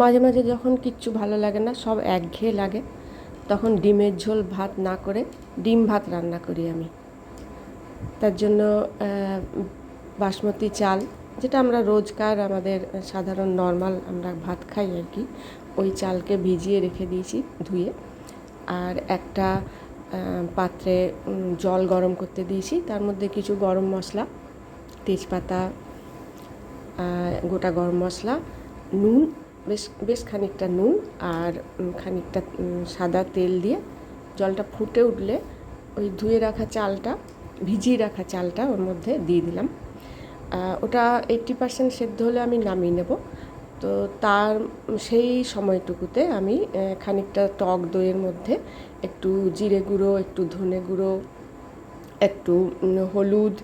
মাঝে মাঝে যখন কিচ্ছু ভালো লাগে না, সব একঘেয়ে লাগে, তখন ডিমের ঝোল ভাত না করে ডিম ভাত রান্না করি আমি। তার জন্য বাসমতি চাল, যেটা আমরা রোজকার আমাদের সাধারণ নর্মাল আমরা ভাত খাই আর কি, ওই চালকে ভিজিয়ে রেখে দিয়েছি ধুয়ে। আর একটা পাত্রে জল গরম করতে দিয়েছি, তার মধ্যে কিছু গরম মশলা, তেজপাতা গোটা গরম মশলা, নুন বেশ বেশ খানিকটা নুন আর খানিকটা সাদা তেল দিয়ে জলটা ফুটে উঠলে ওই ধুয়ে রাখা চালটা, ভিজিয়ে রাখা চালটা ওর মধ্যে দিয়ে দিলাম। ওটা এইট্টি পার্সেন্ট সেদ্ধ হলে আমি নামিয়ে নেব। তো তার, সেই সময়টুকুতে আমি খানিকটা টক দইয়ের মধ্যে একটু জিরে গুঁড়ো, একটু ধনে গুঁড়ো, একটু হলুদ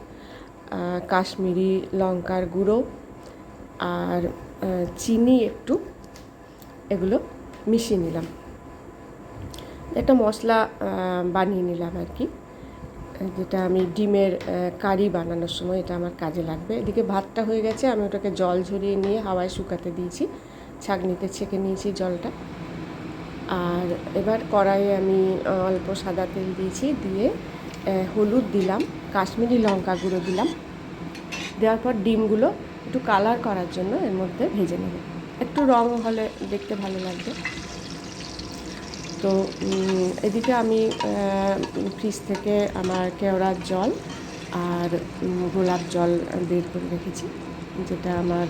কাশ্মীরি লঙ্কার গুঁড়ো আর চিনি একটু এগুলো মিশিয়ে নিলাম। একটা মশলা বানিয়ে নিলাম আর কি। যেটা আমি ডিমের কারি বানানোর সময় এটা আমার কাজে লাগবে। এদিকে ভাতটা হয়ে গেছে, আমি ওটাকে জল ঝরিয়ে নিয়ে হাওয়ায় শুকাতে দিয়েছি। ছাঁকনিতে ছেঁকে নিয়েছি জলটা। আর এবার কড়াইয়ে আমি অল্প সাদা তেল দিয়েছি, দিয়ে হলুদ দিলাম, কাশ্মীরি লঙ্কা গুঁড়ো দিলাম। দেওয়ার পর ডিমগুলো একটু কালার করার জন্য এর মধ্যে ভেজে নেব। একটু রং হলে দেখতে ভালো লাগবে। তো এদিকে আমি ফ্রিজ থেকে আমার কেওড়ার জল আর গোলাপ জল বের করে রেখেছি, যেটা আমার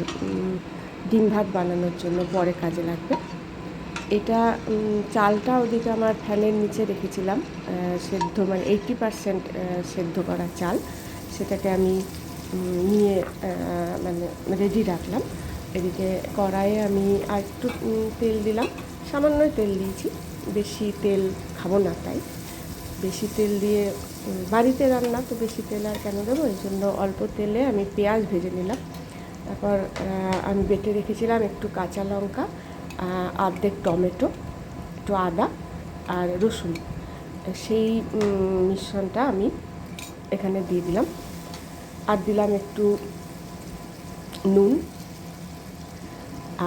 ডিম ভাত বানানোর জন্য পরে কাজে লাগবে। এটা চালটা ওদিকে আমার ফ্যানের নিচে রেখেছিলাম সেদ্ধ মানে এইটটি পারসেন্ট সেদ্ধ করা চাল। সেটাকে আমি নিয়ে মানে রেডি রাখলাম। এদিকে কড়াইয়ে আমি আর একটু তেল দিলাম। সামান্যই তেল দিয়েছি। বেশি তেল খাব না তাই। বেশি তেল দিয়ে বাড়িতে রান্না তো বেশি তেল আর কেন দেবো? এই জন্য অল্প তেলে আমি পেঁয়াজ ভেজে নিলাম। তারপর আমি বেটে রেখেছিলাম একটু কাঁচা লঙ্কা আহ, অর্ধেক টমেটো একটু আদা আর রসুন। সেই মিশ্রণটা আমি এখানে দিয়ে দিলাম। আর দিলাম একটু নুন।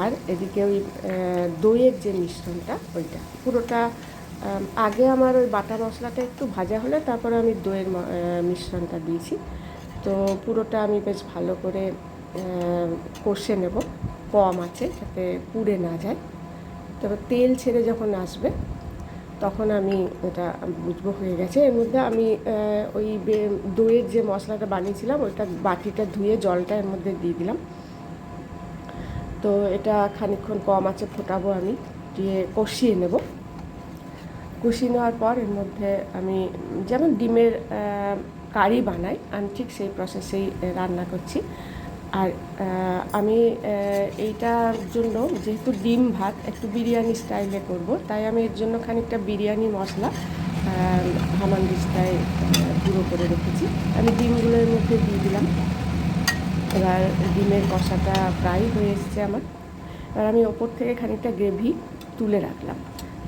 আর এদিকে ওই দইয়ের যে মিশ্রণটা, ওইটা। পুরোটা আগে আমার ওই বাটা মশলাটা একটু ভাজা হলে তারপরে আমি দইয়ের মিশ্রণটা দিয়েছি। তো পুরোটা আমি বেশ ভালো করে কষে নেব। কম আছে যাতে পুড়ে না যায়। তবে তেল ছেড়ে যখন আসবে, তখন আমি এটা বুঝব হয়ে গেছে। এর মধ্যে আমি ওই দইয়ের যে মশলাটা বানিয়েছিলাম, ওইটা বাটিটা ধুয়ে জলটা এর মধ্যে দিয়ে দিলাম। তো এটা খানিকক্ষণ কম আছে, ফোটাবো আমি, দিয়ে কষিয়ে নেব। কষিয়ে নেওয়ার পর এর মধ্যে আমি যেমন ডিমের কারি বানাই, আমি ঠিক সেই প্রসেসেই রান্না করছি। আর আমি এইটার জন্য যেহেতু ডিম ভাত, একটু বিরিয়ানি স্টাইলে করব, তাই আমি এর জন্য খানিকটা বিরিয়ানি মশলা হামানদিস্তায় গুঁড়ো করে রেখেছি। আমি ডিমগুলো এর মধ্যে দিয়ে দিলাম। এবার ডিমের কষাটা প্রায় হয়ে এসছে আমার। এবার আমি ওপর থেকে খানিকটা গ্রেভি তুলে রাখলাম।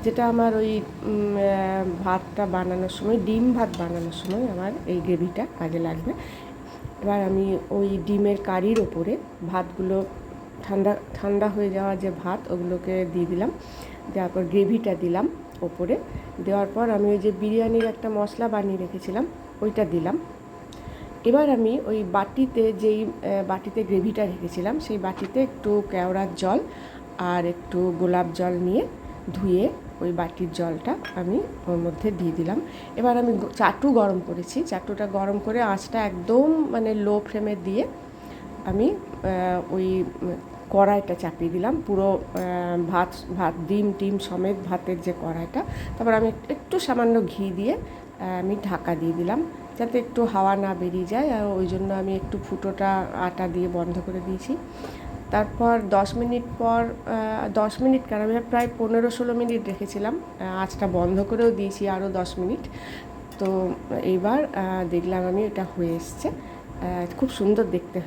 যেটা আমার ওই ভাতটা বানানোর সময়, ডিম ভাত বানানোর সময় আমার এই গ্রেভিটা কাজে লাগবে। এবার আমি ওই ডিমের কারির ওপরে ভাতগুলো ঠান্ডা ঠান্ডা হয়ে যাওয়া যে ভাত, ওগুলোকে দিয়ে দিলাম। দেওয়ার পর গ্রেভিটা দিলাম ওপরে। দেওয়ার পর আমি ওই যে বিরিয়ানির একটা মশলা বানিয়ে রেখেছিলাম, ওইটা দিলাম। এবার আমি ওই বাটিতে যেই বাটিতে গ্রেভিটা রেখেছিলাম, সেই বাটিতে একটু কেওড়ার জল আর একটু গোলাপ জল নিয়ে ধুয়ে ওই বাটির জলটা আমি ওর মধ্যে দিয়ে দিলাম। এবার আমি চাটু গরম করেছি। চাটুটা গরম করে আঁচটা একদম মানে লো ফ্লেমে দিয়ে আমি ওই কড়াইটা চাপিয়ে দিলাম। পুরো ভাত ভাত, ডিম, টিম সমেত ভাতের যে কড়াইটা, তারপর আমি একটু- সামান্য ঘি দিয়ে আমি ঢাকা দিয়ে দিলাম। যাতে একটু হাওয়া না বেরিয়ে যায়, আর ওই জন্য আমি একটু ফুটোটা, আটা দিয়ে বন্ধ করে দিয়েছি। তারপর দশ মিনিট পর দশ মিনিট কেন? আমি প্রায় পনেরো ষোলো মিনিট রেখেছিলাম। আঁচটা বন্ধ করেও দিয়েছি আরও দশ মিনিট। তো এইবার দেখলাম আমি এটা হয়ে এসছে। খুব সুন্দর দেখতে হয়েছে।